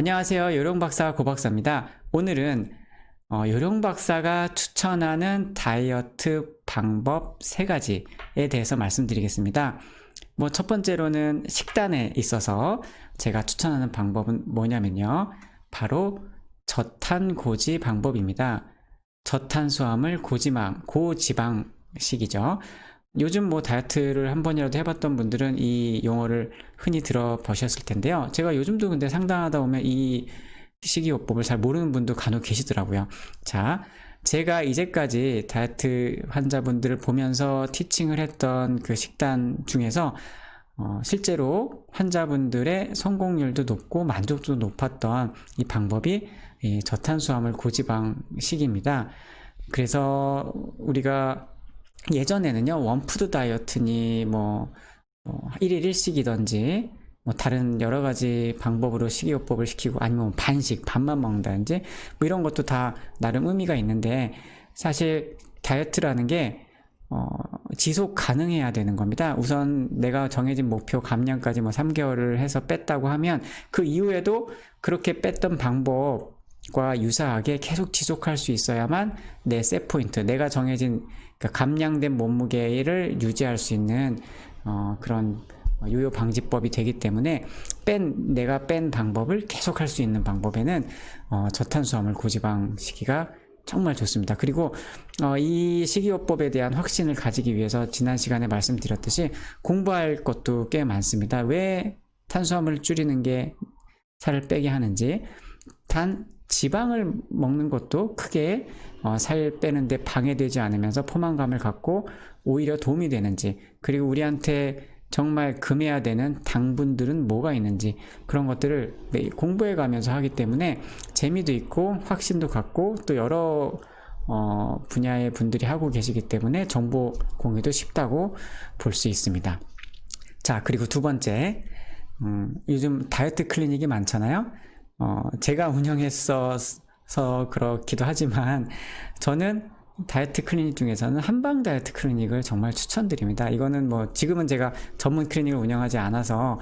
안녕하세요. 요령박사 고박사입니다. 오늘은 어, 요령박사가 추천하는 다이어트 방법 세 가지에 대해서 말씀드리겠습니다. 뭐 첫 번째로는 식단에 있어서 제가 추천하는 방법은 뭐냐면요. 바로 저탄고지 방법입니다. 저탄수화물 고지방, 고지방식이죠. 요즘 뭐 다이어트를 한 번이라도 해봤던 분들은 이 용어를 흔히 들어보셨을 텐데요. 제가 요즘도 근데 상담하다 보면 이 식이요법을 잘 모르는 분도 간혹 계시더라고요. 자, 제가 이제까지 다이어트 환자분들을 보면서 티칭을 했던 그 식단 중에서 어, 실제로 환자분들의 성공률도 높고 만족도도 높았던 이 방법이 이 저탄수화물 고지방식입니다. 그래서 우리가 예전에는요, 원푸드 다이어트니, 뭐, 뭐 1일 1식이든지, 뭐 다른 여러 가지 방법으로 식이요법을 시키고, 아니면 뭐 반식, 밥만 먹는다든지, 뭐 이런 것도 다 나름 의미가 있는데, 사실 다이어트라는 게, 어, 지속 가능해야 되는 겁니다. 우선 내가 정해진 목표 감량까지 뭐 3개월을 해서 뺐다고 하면, 그 이후에도 그렇게 뺐던 방법 과 유사하게 계속 지속할 수 있어야만 내 셋포인트, 내가 정해진 그러니까 감량된 몸무게를 유지할 수 있는 어, 그런 요요 방지법이 되기 때문에 뺀 내가 뺀 방법을 계속 할 수 있는 방법에는 어, 저탄수화물 고지방 시기가 정말 좋습니다. 그리고 어, 이 식이요법에 대한 확신을 가지기 위해서 지난 시간에 말씀드렸듯이 공부할 것도 꽤 많습니다. 왜 탄수화물을 줄이는 게 살을 빼게 하는지 단 지방을 먹는 것도 크게 어, 살 빼는데 방해되지 않으면서 포만감을 갖고 오히려 도움이 되는지 그리고 우리한테 정말 금해야 되는 당분들은 뭐가 있는지 그런 것들을 매일 공부해 가면서 하기 때문에 재미도 있고 확신도 갖고 또 여러 어, 분야의 분들이 하고 계시기 때문에 정보 공유도 쉽다고 볼 수 있습니다. 자 그리고 두 번째 음, 요즘 다이어트 클리닉이 많잖아요. 어, 제가 운영했어서 그렇기도 하지만 저는 다이어트 클리닉 중에서는 한방 다이어트 클리닉을 정말 추천드립니다. 이거는 뭐 지금은 제가 전문 클리닉을 운영하지 않아서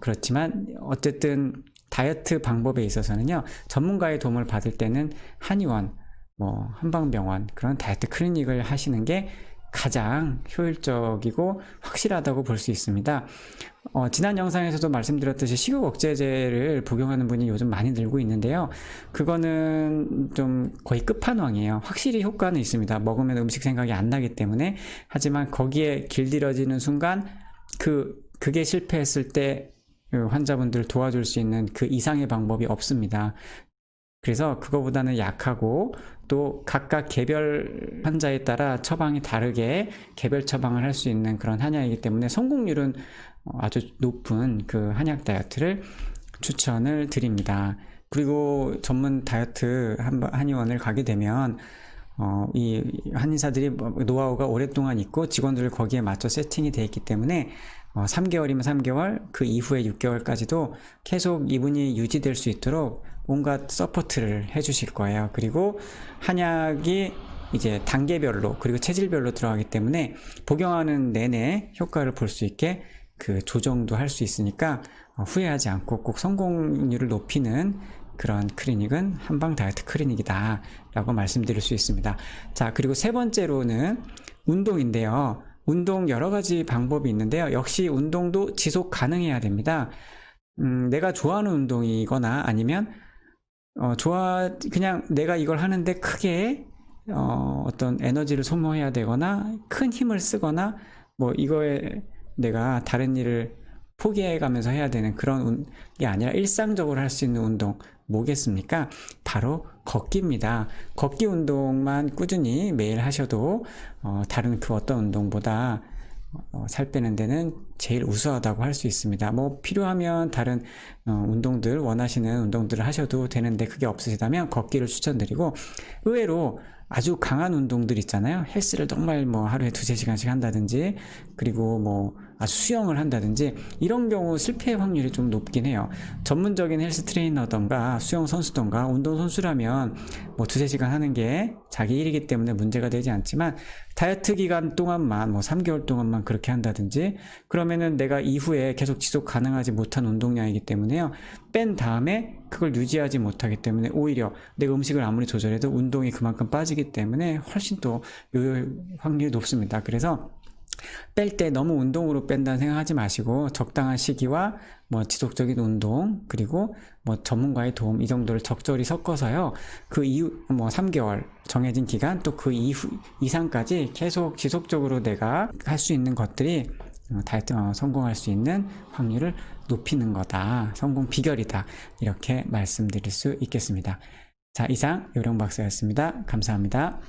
그렇지만 어쨌든 다이어트 방법에 있어서는요 전문가의 도움을 받을 때는 한의원, 뭐 한방병원 그런 다이어트 클리닉을 하시는 게 가장 효율적이고 확실하다고 볼 수 있습니다. 어, 지난 영상에서도 말씀드렸듯이 식욕 억제제를 복용하는 분이 요즘 많이 늘고 있는데요. 그거는 좀 거의 끝판왕이에요. 확실히 효과는 있습니다. 먹으면 음식 생각이 안 나기 때문에. 하지만 거기에 길들여지는 순간 그, 그게 실패했을 때 환자분들을 도와줄 수 있는 그 이상의 방법이 없습니다. 그래서 그거보다는 약하고 또 각각 개별 환자에 따라 처방이 다르게 개별 처방을 할 수 있는 그런 한약이기 때문에 성공률은 아주 높은 그 한약 다이어트를 추천을 드립니다. 그리고 전문 다이어트 한의원을 가게 되면 어, 이 한의사들이 노하우가 오랫동안 있고 직원들을 거기에 맞춰 세팅이 되어 있기 때문에 어, 3개월이면 3개월, 그 이후에 6개월까지도 계속 이분이 유지될 수 있도록 온갖 서포트를 해주실 거예요. 그리고 한약이 이제 단계별로 그리고 체질별로 들어가기 때문에 복용하는 내내 효과를 볼 수 있게 그 조정도 할 수 있으니까 어, 후회하지 않고 꼭 성공률을 높이는 그런 클리닉은 한방 다이어트 클리닉이다 라고 말씀드릴 수 있습니다. 자, 그리고 세 번째로는 운동인데요. 운동 여러 가지 방법이 있는데요. 역시 운동도 지속 가능해야 됩니다. 음, 내가 좋아하는 운동이거나 아니면 어, 좋아 그냥 내가 이걸 하는데 크게 어, 어떤 에너지를 소모해야 되거나 큰 힘을 쓰거나 뭐 이거에 내가 다른 일을 포기해 가면서 해야 되는 그런 게 아니라 일상적으로 할 수 있는 운동 뭐겠습니까? 바로 걷기입니다. 걷기 운동만 꾸준히 매일 하셔도 어, 다른 그 어떤 운동보다 어, 살 빼는 데는 제일 우수하다고 할 수 있습니다. 뭐 필요하면 다른 어, 운동들 원하시는 운동들을 하셔도 되는데 그게 없으시다면 걷기를 추천드리고 의외로 아주 강한 운동들 있잖아요. 헬스를 정말 뭐 하루에 두세 시간씩 한다든지, 그리고 뭐 아주 수영을 한다든지, 이런 경우 실패 확률이 좀 높긴 해요. 전문적인 헬스 트레이너던가 수영 선수던가 운동 선수라면 뭐 두세 시간 하는 게 자기 일이기 때문에 문제가 되지 않지만 다이어트 기간 동안만 뭐 3개월 동안만 그렇게 한다든지 그러면은 내가 이후에 계속 지속 가능하지 못한 운동량이기 때문에요. 뺀 다음에 그걸 유지하지 못하기 때문에 오히려 내가 음식을 아무리 조절해도 운동이 그만큼 빠지기 때문에 훨씬 또 요요 확률이 높습니다. 그래서 뺄때 너무 운동으로 뺀다는 생각하지 마시고 적당한 시기와 뭐 지속적인 운동 그리고 뭐 전문가의 도움 이 정도를 적절히 섞어서요 그 이후 뭐 3개월 정해진 기간 또 그 이후 이상까지 계속 지속적으로 내가 할 수 있는 것들이 어, 다이어트 어, 성공할 수 있는 확률을 높이는 거다. 성공 비결이다. 이렇게 말씀드릴 수 있겠습니다. 자 이상 요령 박사였습니다. 감사합니다.